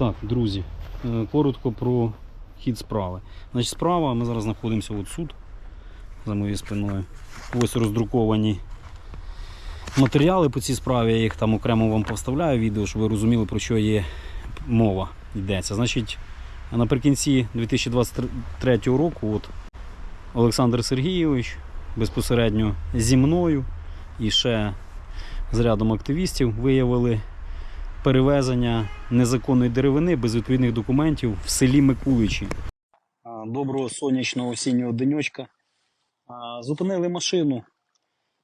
Так, друзі, е, коротко про хід справи. Значить, справа, ми зараз знаходимося от суд за моєю спиною. Ось роздруковані матеріали по цій справі. Я їх там окремо вам поставляю відео, щоб ви розуміли, про що є мова йдеться. Значить, наприкінці 2023 року от, Олександр Сергійович безпосередньо зі мною і ще з рядом активістів виявили перевезення незаконної деревини без відповідних документів в селі Микуличі. Доброго сонячного осіннього денечка. Зупинили машину,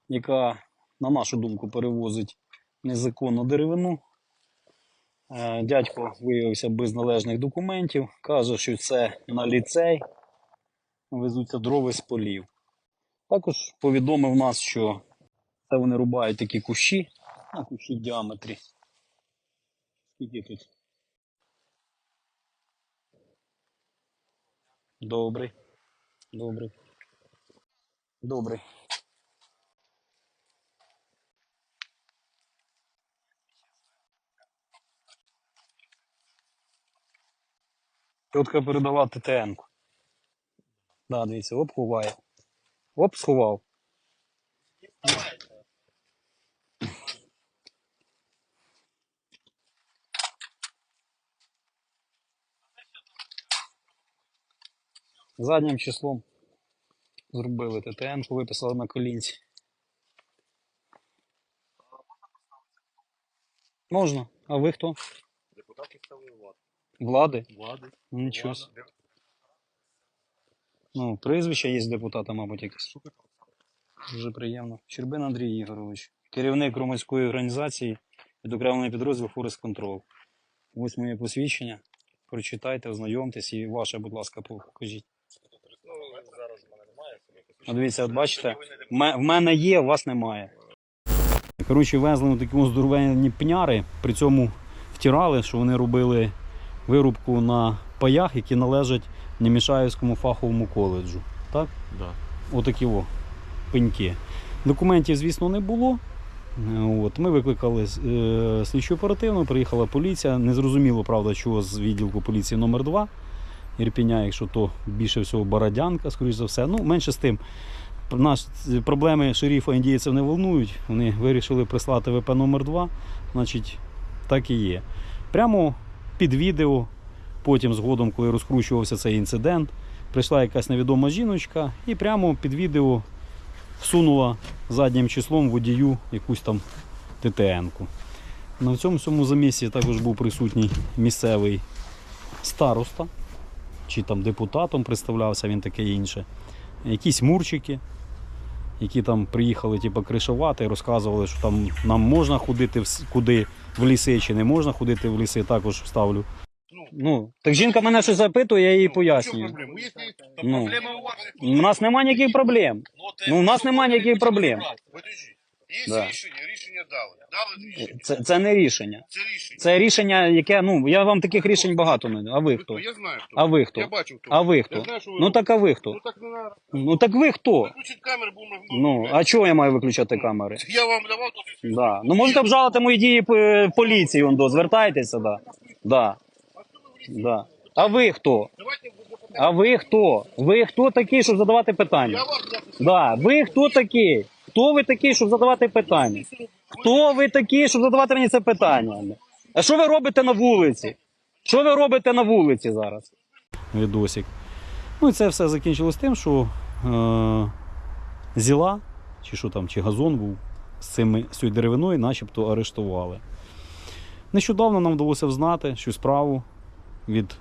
яка, на нашу думку, перевозить незаконну деревину. Дядько виявився без належних документів. Каже, що це на ліцей. Везуться дрова з полів. Також повідомив нас, що це вони рубають такі кущі, а кущі в діаметрі. Скільки тут? Добрий. Добрий. Добрий. Тітка передала ТТН-ку. Да, дивіться, оп, ховає. Оп, сховав. Заднім числом зробили ТТН, виписали на колінці. Можна. А ви хто? Депутат місцевої влади. Влади? Влади. Нічого. Влада, Ну, прізвище є депутата, мабуть, якесь. Дуже приємно. Щербин Андрій Ігорович, керівник громадської організації відокремлений підрозділ Форест Контрол. Ось моє посвідчення. Прочитайте, ознайомтесь і ваше, будь ласка, покажіть. Ну, зараз в мене немає. собі А посвідчення. Дивіться, от бачите, в мене є, у вас немає. Коротше, везли на такі здоровенні пняри, при цьому втирали, що вони робили вирубку на паях, які належать Немішаївському фаховому коледжу. Так? Да. Отакі о, пеньки. Документів, звісно, не було. От, ми викликали е, слідчу оперативну, приїхала поліція. Незрозуміло, правда, чого з відділку поліції номер 2 Ірпіня, якщо то більше всього Бородянка, скоріш за все. Ну, менше з тим. Наш, проблеми шерифа індійців не волнують. Вони вирішили прислати ВП номер 2 Значить, так і є. Прямо під відео, потім згодом, коли розкручувався цей інцидент, прийшла якась невідома жіночка і прямо під відео всунула заднім числом водію якусь там ТТН-ку. На цьому всьому замісці також був присутній місцевий староста, чи там депутатом представлявся він таке інше. Якісь мурчики, які там приїхали типу, кришувати розказували, що там нам можна ходити в, куди в ліси чи не можна ходити в ліси, також вставлю. Ну, так жінка мене щось запитує, я їй пояснюю. Ну, Ну. проблема у нас немає ніяких проблем. Ну, у нас немає ніяких проблем. Є Да. рішення, рішення дали. Дали рішення. Це, це не рішення. Це рішення. Це рішення, яке, ну, я вам таких рішень багато не. А ви хто? Я знаю, хто. А ви хто? Я бачив, хто. А ви Я хто? знаю, що ви Ну так а ви хто? Ну так не надо. Ну так ви хто? Виключіть камери, будемо Ну, а чого я маю виключати камери? Я вам давав тут. Да. Ну можете обжалити мої дії п- поліції, он до, звертайтеся, да. Да. Да. А ви хто? Давайте ви А ви хто? Ви хто такий, щоб задавати Я питання? вам записав. Да. Ви хто такий? Хто ви такий, щоб задавати питання? Хто ви такі, щоб задавати мені це питання? А що ви робите на вулиці? Що ви робите на вулиці зараз? Відосик. Ну і це все закінчилось тим, що е, зіла, чи що там, чи газон був з, з цією деревиною, начебто арештували. Нещодавно нам вдалося взнати, що справу від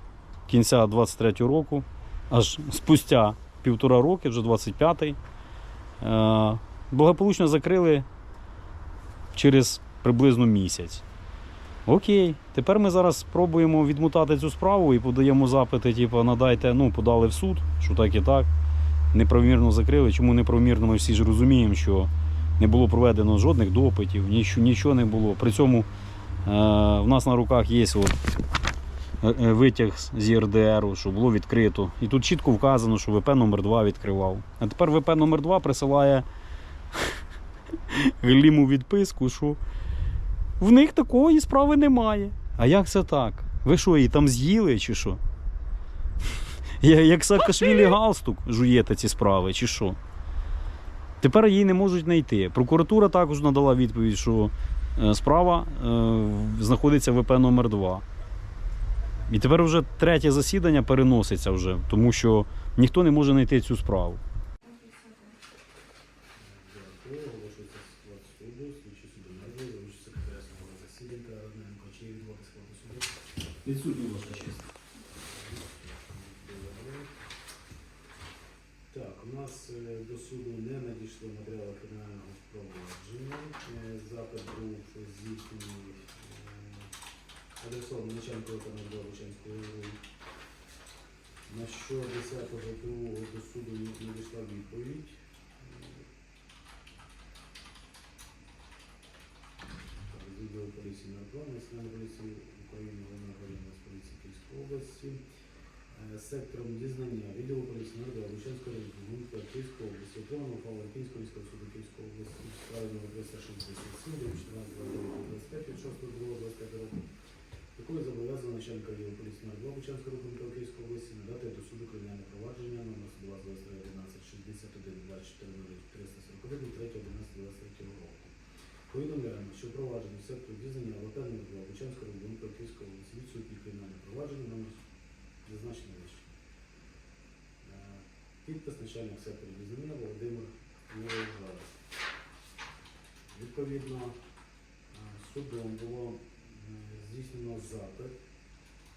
кінця 23-го року, аж спустя півтора роки, вже 25-й, е, благополучно закрили через приблизно місяць. Окей, тепер ми зараз спробуємо відмотати цю справу і подаємо запити, типу, надайте, ну, подали в суд, що так і так. Неправомірно закрили. Чому неправомірно, ми всі ж розуміємо, що не було проведено жодних допитів, нічого, нічого не було. При цьому е, в нас на руках є от, е, е, витяг з ЄРДРу, що було відкрито. І тут чітко вказано, що ВП номер 2 відкривав. А тепер ВП номер 2 присилає гліму відписку, що в них такої справи немає. А як це так? Ви що, її там з'їли чи що? Як Саакашвілі галстук жуєте ці справи, чи що? Тепер її не можуть знайти. Прокуратура також надала відповідь, що е, справа е, знаходиться в ВП номер 2 І тепер вже третє засідання переноситься вже, тому що ніхто не може знайти цю справу. Дякую. Оголошується склад суду. Слідчий суду назву, залучить секретаря судового засідання Радненко. Чи є відводи складу суду? Відсутні ваша честь. Так, у нас е, до суду не надійшли матеріали кримінального провадження. Е, Запит був здійснений е, адресований начальнику виконання Лучанської На що 10 ГТУ до суду не надійшла відповідь. Відділ поліції Наркома, Національної поліції України, Головного управління поліції Київської області. Е, Сектором дізнання відділу поліції Нордова Лучанської району Київської області, отримано ухвалу Київського міського суду Київської області у справі номер 367 від 14 від 6 25 року, якою зобов'язано начальника відділу поліції Нордова Лучанського району Київської області надати до суду кримінальне провадження номер 123 11 61 24 341 3 11 23 року. Повідомляємо, що провадження в секторі дізнання 2 Лучанського району Київської області відсутні кримінальне провадження номер зазначено вище. Е, Підпис начальник сектору дізнання Володимир Мирославович. Відповідно, е, судом було е, здійснено запит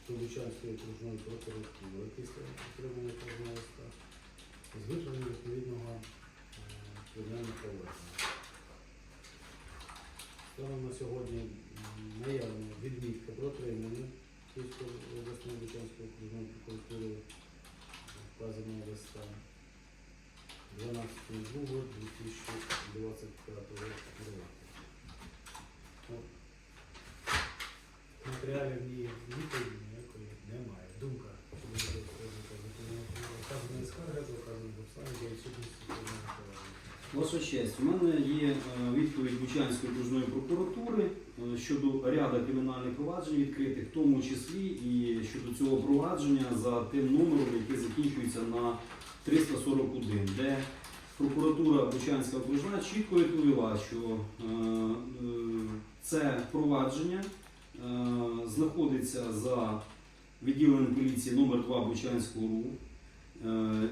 до Лучанської окружної прокуратури після отримання кожного з виправленням відповідного кримінального провадження. Станом на сьогодні наявна відмітка про отримання Київської обласної Лучанської окружної прокуратури вказаного листа 12.02.2025 року. Матеріалів ні відповіді ніякої немає. Думка. щодо Вказаної скарги, вказаної обставини, для відсутності. Ваша честь, у мене є е, відповідь Бучанської окружної прокуратури е, щодо ряду кримінальних проваджень відкритих, в тому числі і щодо цього провадження за тим номером, який закінчується на 341, де прокуратура Бучанська окружна чітко відповіла, що е, це провадження знаходиться за відділенням поліції номер 2 Бучанського РУ.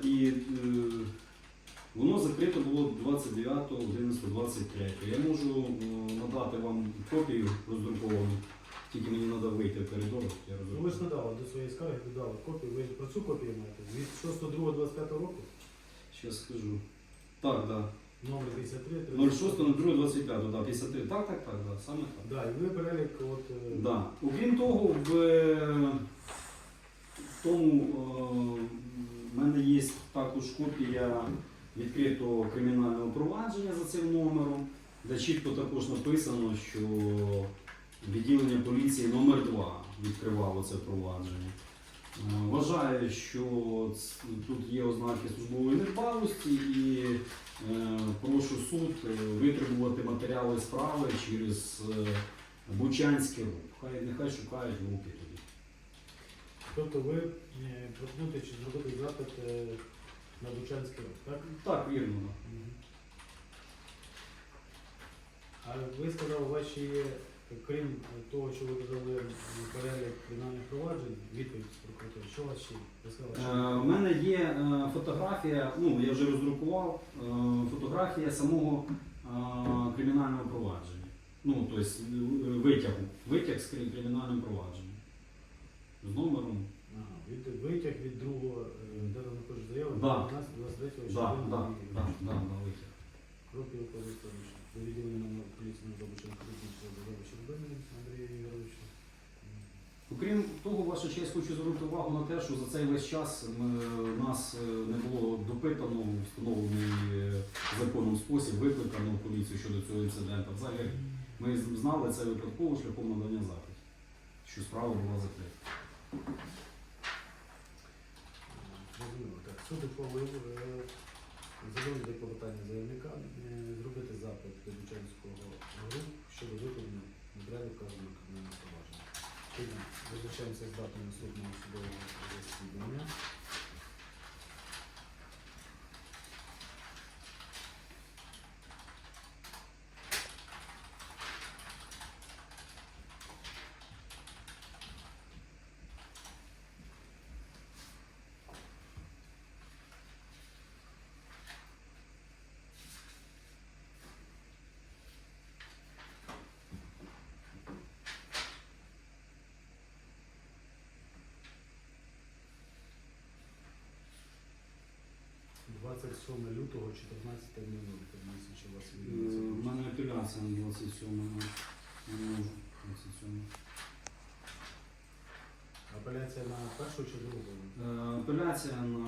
І Воно закрито було 29.11.23. Я можу надати вам копію роздруковану, тільки мені треба вийти в коридор. Я Ну, ви ж надали до своєї скарги, додали копію. Ви про цю копію маєте? Від 6.2.25 року? Щас скажу. Так, так. Номер 53. Да. 06.02.25, да, 53. Так, так, так, да, саме так. Да, і ви перелік от... е, Да. Окрім того, в, е, в тому е, в мене є також копія відкритого кримінального провадження за цим номером, де чітко також написано, що відділення поліції номер 2 відкривало це провадження. Е, Вважаю, що тут є ознаки службової недбалості і е, прошу суд е, витребувати матеріали справи через е, Бучанський рух. Хай нехай шукають руки тоді. Тобто ви пропонуєте чи зробити запит на Бучанський рух, так? Так, вірно. Мгм. А ви сказали, у вас ще є, крім того, що ви додали перелік кримінальних проваджень, відповідь з прокуратури, що у вас ще є? Ви сказали, що Е, У мене є е, фотографія, ну я вже роздрукував, е, фотографія самого е, кримінального провадження. Ну, тобто витягу, витяг з кримінальним провадженням. З номером. Від, витяг від другого, е, де ви напишете заяву, Да. 23 Да, да, да, да, да, витяг. Кропів Павлович, до відділення номер поліції на Добиченко, Добиченко, Щербини Андрія Ігоровича. Окрім того, ваша честь, хочу звернути увагу на те, що за цей весь час ми, нас е, не було допитано у встановлений е, законом спосіб, викликано в поліцію щодо цього інциденту. Взагалі ми з- знали це випадково шляхом надання запитів, що справа була закрита. Зрозуміло, так. Суд ухвалив е, задовольнити клопотання заявника е, зробити запит до Бучанського гру щодо виконання матеріалів вказаного кримінального провадження. Визначаємося з датою наступного судового засідання. – 27 лютого, 14 минут. Чи у вас Е. У мене апеляція на 27 не можу 27. Апеляція на першу чи другу? Е, Апеляція на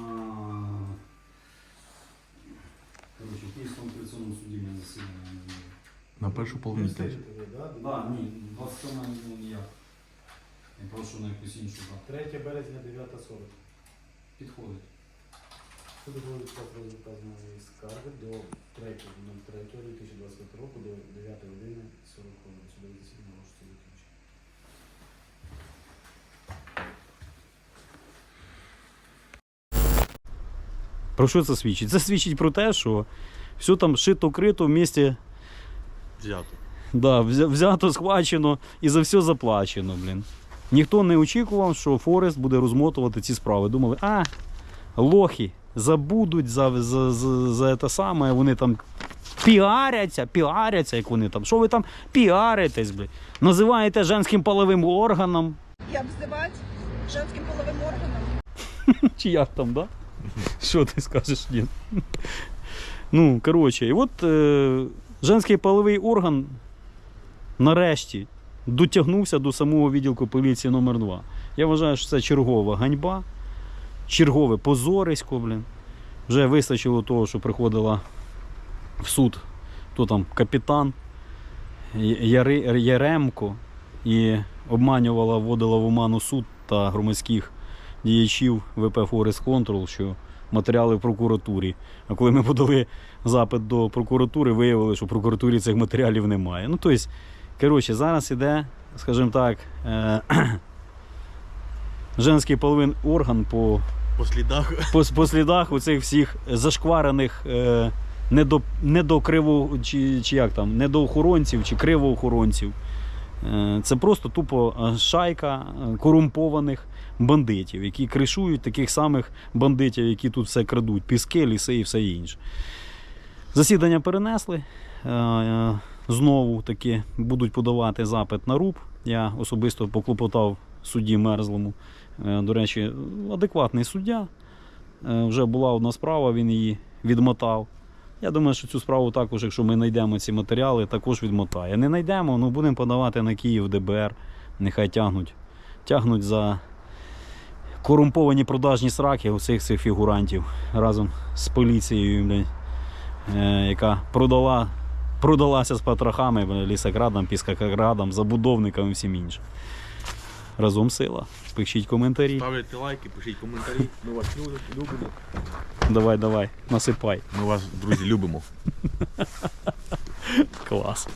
коротше, в Київському апеляційному суді мене засідання не знаю. На першу половину Не теж. ви, да? Ні, 27 ну, ніяк. Я прошу на якусь іншу дату. 3 березня 9.40. Підходить. Суд буде відправити вказаної скарги до 3.03.2025 року до 9 години 40 хвилин. Судове засідання можете закінчити. Про що це свідчить? Це свідчить про те, що все там шито-крито в місті Взято. Да, взя- взято, схвачено і за все заплачено, блін. Ніхто не очікував, що Форест буде розмотувати ці справи. Думали, а, лохи, забудуть за, за, за, за те саме, вони там піаряться, піаряться, як вони там. Що ви там піаритесь, блін? Називаєте женським половим органом, и обзывать женским половым органом. чи як там, да? Що ти скажеш, ні? Ну, коротше, і от е, женський половий орган нарешті дотягнувся до самого відділку поліції номер 2 Я вважаю, що це чергова ганьба, чергове позорисько, блін. Вже вистачило того, що приходила в суд, то там капітан Яри, Яремко і обманювала, вводила в оману суд та громадських діячів ВП Форест Контрол, що матеріали в прокуратурі. А коли ми подали запит до прокуратури, виявили, що в прокуратурі цих матеріалів немає. Ну, тобто, коротше, зараз іде, скажімо так, е- женський половин орган по, По слідах. по, по слідах оцих всіх зашкварених е- недо, недокриво, чи, чи як там, недоохоронців чи кривоохоронців. Е, Це просто тупо е, шайка е, корумпованих бандитів, які кришують таких самих бандитів, які тут все крадуть, піски, ліси і все інше. Засідання перенесли. Е, е, Знову таки будуть подавати запит на РУП. Я особисто поклопотав судді Мерзлому. Е, До речі, адекватний суддя. Е, Вже була одна справа, він її відмотав. Я думаю, що цю справу також, якщо ми знайдемо ці матеріали, також відмотає. Не знайдемо, ну будемо подавати на Київ ДБР. Нехай тягнуть. Тягнуть за корумповані продажні сраки усіх цих фігурантів разом з поліцією, блядь, е, яка продала, продалася з патрахами, лісокрадам, піскокрадам, забудовникам і всім іншим. Разом сила. Пишіть коментарі. Ставляйте лайки, пишіть коментарі. Ми вас любимо. Давай, давай, насипай. Ми вас, друзі, любимо. Клас.